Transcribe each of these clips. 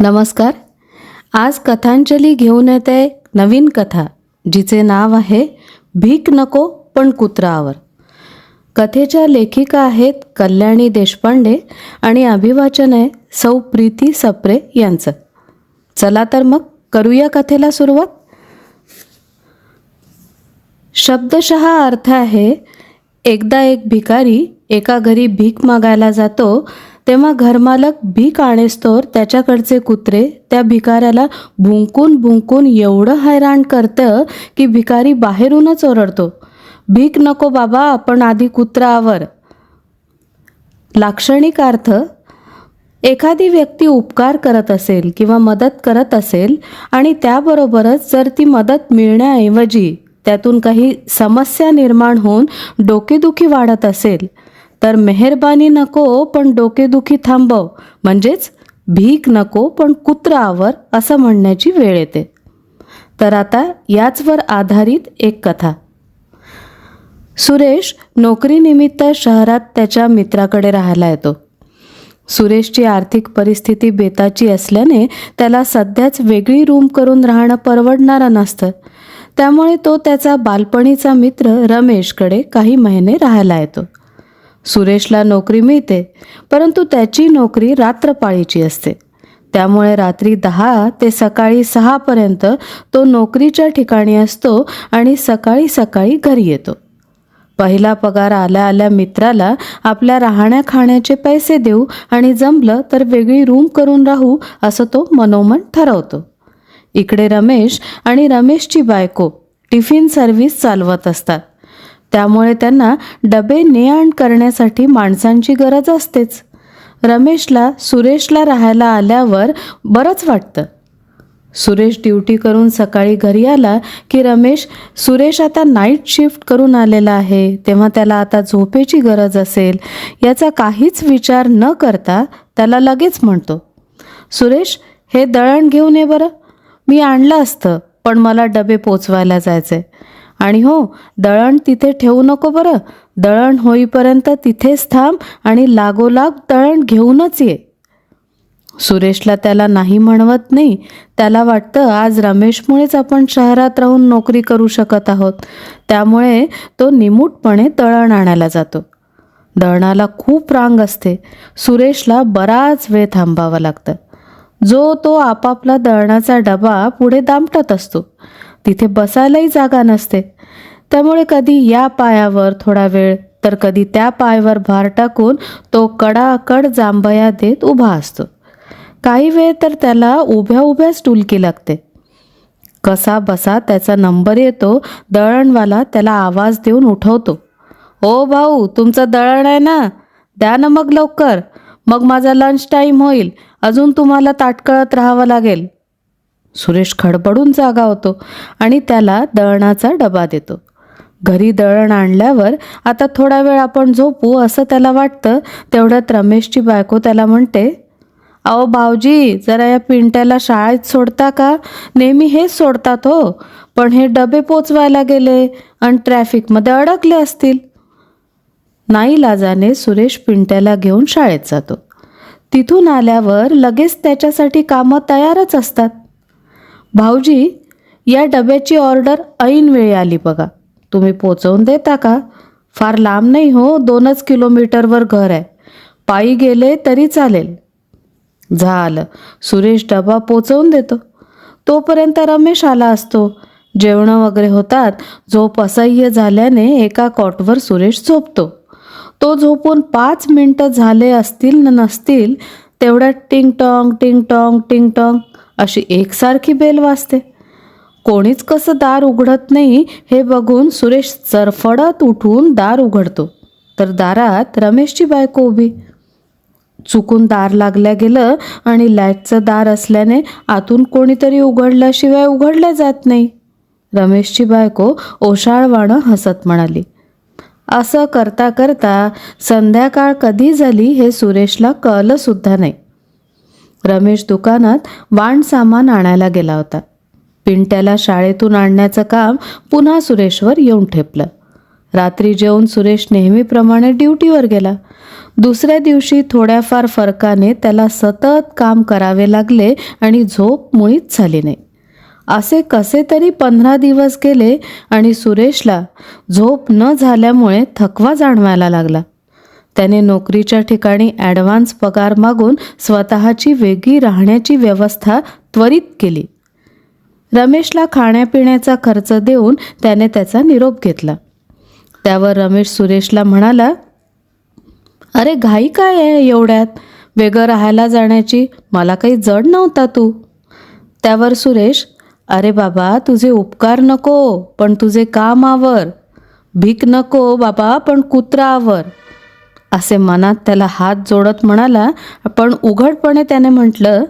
नमस्कार. आज कथांजली घेऊन येते नवीन कथा जिचे नाव आहे भीक नको पण कुत्रावर. कथेच्या लेखिका आहेत कल्याणी देशपांडे आणि अभिवाचन आहे सौ प्रीती सप्रे यांचं. चला तर मग करूया कथेला सुरुवात. शब्दशः अर्थ आहे एकदा एक भिकारी एका घरी भीक मागायला जातो तेव्हा घरमालक भीक आणेस्तोर त्याच्याकडचे कुत्रे त्या भिकाऱ्याला भुंकून भुंकून एवढं हैराण करतं की भिकारी बाहेरूनच ओरडतो. भीक नको बाबा आपण आधी कुत्रावर लाक्षणिक अर्थ एखादी व्यक्ती उपकार करत असेल किंवा मदत करत असेल आणि त्याबरोबरच जर ती मदत मिळण्याऐवजी त्यातून काही समस्या निर्माण होऊन डोकेदुखी वाढत असेल तर मेहरबानी नको पण डोकेदुखी थांबव. म्हणजेच भीक नको पण कुत्रावर असं म्हणण्याची वेळ येते. तर आता याचवर आधारित एक कथा. सुरेश नोकरीनिमित्त शहरात त्याच्या मित्राकडे राहायला येतो. सुरेशची आर्थिक परिस्थिती बेताची असल्याने त्याला सध्याच वेगळी रूम करून राहणं परवडणारं नसतं. त्यामुळे तो त्याचा बालपणीचा मित्र रमेशकडे काही महिने राहायला येतो. सुरेशला नोकरी मिळते परंतु त्याची नोकरी रात्रपाळीची असते. त्यामुळे रात्री दहा ते सकाळी सहापर्यंत तो नोकरीच्या ठिकाणी असतो आणि सकाळी सकाळी घरी येतो. पहिला पगार आल्या आल्या मित्राला आपल्या राहण्या खाण्याचे पैसे देऊ आणि जमलं तर वेगळी रूम करून राहू असं तो मनोमन ठरवतो. इकडे रमेश आणि रमेशची बायको टिफिन सर्व्हिस चालवत असतात. त्यामुळे त्यांना डबे ने आण करण्यासाठी माणसांची गरज असतेच. रमेशला सुरेशला राहायला आल्यावर बरंच वाटतं. सुरेश ड्युटी करून सकाळी घरी आला की रमेश सुरेश आता नाईट शिफ्ट करून आलेला आहे तेव्हा त्याला आता झोपेची गरज असेल. याचा काहीच विचार न करता त्याला लगेच म्हणतो सुरेश हे दळण घेऊन ये बरं. मी आणलं असतं पण मला डबे पोचवायला जायचे आणि हो दळण तिथे ठेवू नको बरं. दळण होईपर्यंत तिथेच थांब आणि लागोलाग दळण घेऊनच ये. सुरेशला त्याला नाही म्हणवत नाही. त्याला वाटतं आज रमेशमुळेच आपण शहरात राहून नोकरी करू शकत आहोत. त्यामुळे तो निमूटपणे दळण आणायला जातो. दळणाला खूप रांग असते. सुरेशला बराच वेळ थांबावं लागतं. जो तो आपापला दळणाचा डबा पुढे दामटत असतो. तिथे बसायलाही जागा नसते. त्यामुळे कधी या पायावर थोडा वेळ तर कधी त्या पायावर भार टाकून तो कडाकड जांभया देत उभा असतो. काही वेळ तर त्याला उभ्या उभ्याच टुलकी लागते. कसा बसा त्याचा नंबर येतो दळणवाला त्याला आवाज देऊन उठवतो. ओ भाऊ तुमचं दळण आहे ना? द्या ना मग लवकर. मग माझा लंच टाईम होईल. अजून तुम्हाला ताटकळत राहावं लागेल. सुरेश खडबडून जागा होतो आणि त्याला दळणाचा डबा देतो. घरी दळण आणल्यावर आता थोडा वेळ आपण झोपू असं त्याला वाटतं. तेवढ्यात रमेशची बायको त्याला म्हणते अहो भाऊजी जरा या पिंट्याला शाळेत सोडता का? नेहमी हेच सोडतात हो. पण हे डबे पोचवायला गेले आणि ट्रॅफिकमध्ये अडकले असतील. नाही लाजाने सुरेश पिंट्याला घेऊन शाळेत जातो. तिथून आल्यावर लगेच त्याच्यासाठी कामं तयारच असतात. भाऊजी या डब्याची ऑर्डर ऐनवेळी आली बघा. तुम्ही पोचवून देता का? फार लांब नाही हो दोनच किलोमीटरवर घर आहे. पायी गेले तरी चालेल. झालं. सुरेश डबा पोचवून देतो. तोपर्यंत रमेश आला असतो. जेवणं वगैरे होतात. झोप असह्य झाल्याने एका कॉटवर सुरेश झोपतो. तो झोपून पाच मिनटं झाले असतील न नसतील तेवढ्यात टिंग टॉंग टिंग टॉंग टिंग टॉंग अशी एकसारखी बेल वाजते. कोणीच कसं दार उघडत नाही हे बघून सुरेश चरफडत उठून दार उघडतो. तर दारात रमेशची बायको उभी. चुकून दार लागल्या गेलं आणि लाईटचं दार असल्याने आतून कोणीतरी उघडल्याशिवाय उघडल्या जात नाही. रमेशची बायको ओशाळवाणं हसत म्हणाली. असं करता करता संध्याकाळ कधी झाली हे सुरेशला कळलंसुद्धा नाही. रमेश दुकानात वाण सामान आणायला गेला होता. पिंट्याला शाळेतून आणण्याचं काम पुन्हा सुरेशवर येऊन ठेपलं. रात्री जेवून सुरेश नेहमीप्रमाणे ड्युटीवर गेला. दुसऱ्या दिवशी थोड्याफार फरकाने त्याला सतत काम करावे लागले आणि झोप मुळीच झाली नाही. असे कसे तरी पंधरा दिवस गेले आणि सुरेशला झोप न झाल्यामुळे थकवा जाणवायला लागला. त्याने नोकरीच्या ठिकाणी ॲडव्हान्स पगार मागून स्वतःची वेगळी राहण्याची व्यवस्था त्वरित केली. रमेशला खाण्यापिण्याचा खर्च देऊन त्याने त्याचा निरोप घेतला. त्यावर रमेश सुरेशला म्हणाला अरे घाई काय आहे एवढ्यात? वेगळं राहायला जाण्याची मला काही जड नव्हता तू. त्यावर सुरेश अरे बाबा तुझे उपकार नको पण तुझे काम आवर. भीक नको बाबा पण कुत्रा आवर. असे मनात त्याला हात जोडत म्हणाला पण उघडपणे त्याने म्हटलं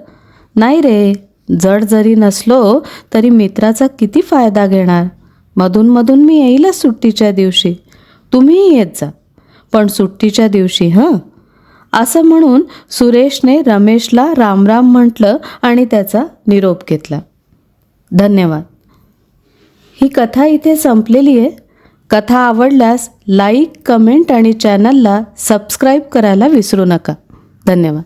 नाही रे जड जरी नसलो तरी मित्राचा किती फायदा घेणार? मधूनमधून मी येईलच सुट्टीच्या दिवशी. तुम्हीही येत जा. पण सुट्टीच्या दिवशी हं? असं म्हणून सुरेशने रमेशला रामराम म्हटलं आणि त्याचा निरोप घेतला. धन्यवाद. ही कथा इथे संपलेली आहे. कथा आवडल्यास लाईक कमेंट आणि चॅनलला सबस्क्राईब करायला विसरू नका. धन्यवाद.